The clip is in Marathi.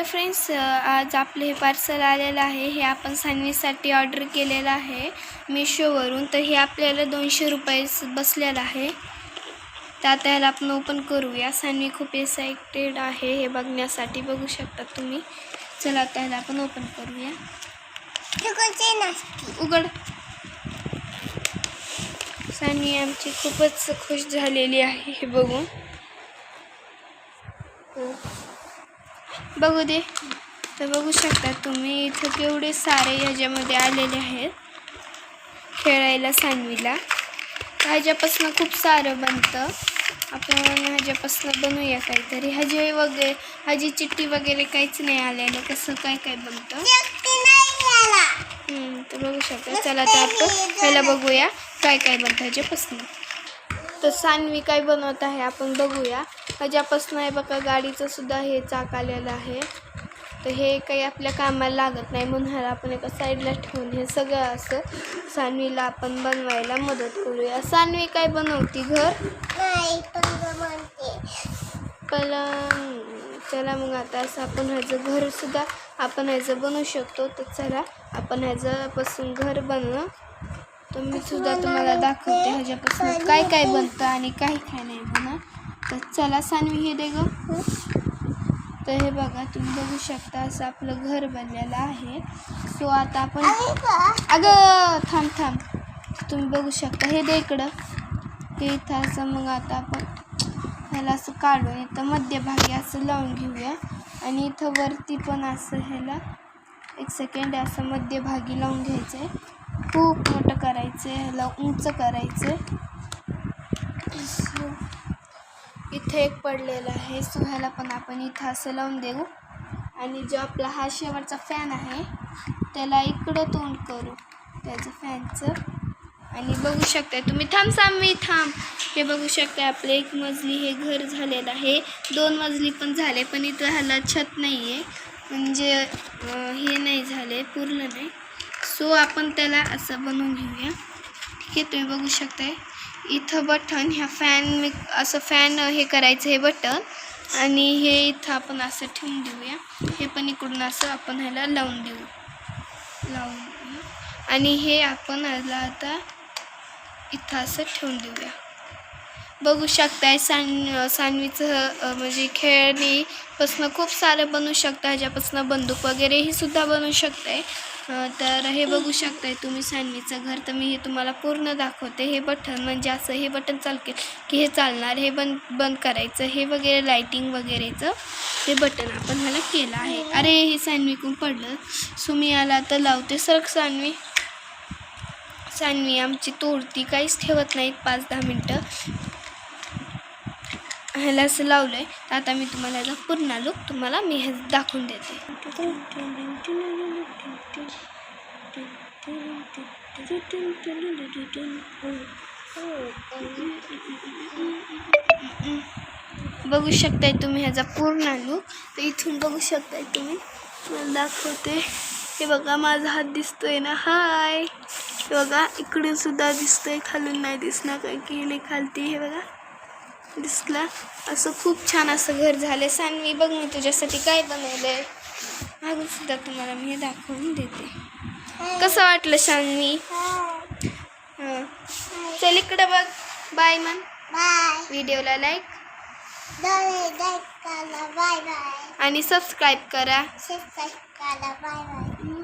हॅलो फ्रेंड्स आज आपलं हे पार्सल आलेलं आहे. हे आपण सानवीसाठी ऑर्डर केलेलं आहे मिशोवरून तर हे आपल्याला दोनशे रुपये बसलेलं आहे. तर आता ह्याला आपण ओपन करूया. सानवी खूप एक्सायटेड आहे. हे बघण्यासाठी बघू शकता तुम्ही. चला आता ह्याला आपण ओपन करूया. उघड. सानवी आमची खूपच खुश झालेली आहे हे बघून. हो. बघू दे. तर बघू शकता तुम्ही इथं केवढे सारे ह्याच्यामध्ये आलेले आहेत. खेळायला सानवीला ह्याच्यापासून खूप सारं बनतं. आपण ह्याच्यापासून बनवूया काहीतरी. हजी वगैरे हजी चिठ्ठी वगैरे काहीच नाही आलेलं कसं काय काय बनतं? तर बघू शकता. चला तर आपण ह्याला बघूया काय काय बनतं ह्याच्यापासून. तर सानवी काय बनवत आहे आपण बघूया. ह्याच्यापासून आहे बघा गाडीचं सुद्धा हे चाक आलेलं आहे. तर हे काही आपल्या कामाला लागत नाही म्हणून ह्याला आपण एका साईडला ठेवून हे सगळं असं सानवीला आपण बनवायला मदत करूया. सानवी काय बनवती घर? पलंग चला मग आता असं आपण ह्याचं घरसुद्धा आपण ह्याचं बनवू शकतो. तर चला आपण ह्याच्यापासून घर बनवं. तर मी सुद्धा तुम्हाला दाखवते ह्याच्यापासून काय काय बनतं आणि काय काय नाही बनत तर चला सानवी हे दे ग. तर हे बघा तुम्ही बघू शकता असं आपलं घर बनलेलं आहे. सो आता आपण अगं थांब थांब. तुम्ही बघू शकता. हे दे इकडं. हे इथं असं मग आता आपण ह्याला असं काढून इथं मध्यभागी असं लावून घेऊया. आणि इथं वरती पण असं ह्याला एक सेकंड असं मध्यभागी लावून घ्यायचं आहे खूप मोठं करायचं आहे ह्याला उंच करायचं आहे इथे एक पडलेलं आहे. सो ह्याला पण आपण इथं असं लावून देऊ. आणि जो आपला हा शेवटचा फॅन आहे त्याला इकडं तोंड करू. त्याचं फॅनचं आणि बघू शकताय तुम्ही. थांब सामी थांब. हे बघू शकताय आपलं एक मजली हे घर झालेलं आहे. दोन मजली पण झाले पण इथं ह्याला छत नाही आहे म्हणजे हे नाही झाले पूर्ण नाही. सो आपण त्याला असं बनवून घेऊया. ठीक आहे तुम्ही बघू शकताय. इथं बटन ह्या फॅन मी असं फॅन हे करायचं हे बटन. आणि हे इथं आपण असं ठेवून देऊया. हे पण इकडून असं आपण ह्याला लावून देऊ. लावून देऊ. आणि हे आपण ह्याला आता इथं असं ठेवून देऊया. बघू शकताय सान सानवीचं म्हणजे खेळणीपासून खूप सारं बनू शकता ह्याच्यापासून बंदूक वगैरेही सुद्धा बनू शकताय. आहे तर हे बघू शकताय तुम्ही सानवीचं घर. तर मी हे तुम्हाला पूर्ण दाखवते. हे बटन म्हणजे असं हे बटन चालके की हे चालणार हे बंद बंद करायचं हे वगैरे लायटिंग वगैरेचं हे बटन आपण ह्याला केलं आहे. अरे हे सँडविकून पडलं. सो मी याला आता लावते. सरक सानवी सानवी आमची तोडती. काहीच ठेवत नाहीत पाच दहा मिनटं. ह्याला असं लावलं आहे तर आता मी तुम्हाला याचा पूर्ण लुक तुम्हाला मी हे दाखवून देते. बघू शकताय तुम्ही ह्याचा पूर्ण लुक तर इथून बघू शकताय तुम्ही. मला दाखवते. हे बघा माझा हात दिसतोय ना. हाय हे बघा इकडून सुद्धा दिसतोय. खालून नाही दिसणार कारण की हे नाही खालती हे बघा. दिसला. असं खूप छान असं घर झालं. सानवी बघ मी तुझ्यासाठी काय बनवलंय. मागून सुद्धा तुम्हाला मी हे दाखवून देते. कसं वाटलं सानवी? हं. चल इकडं बघ. बाय मन बाय. व्हिडिओला लाईक बाय बाय बाय. आणि सबस्क्राईब करा. सबस्क्राईब करा. Bye bye.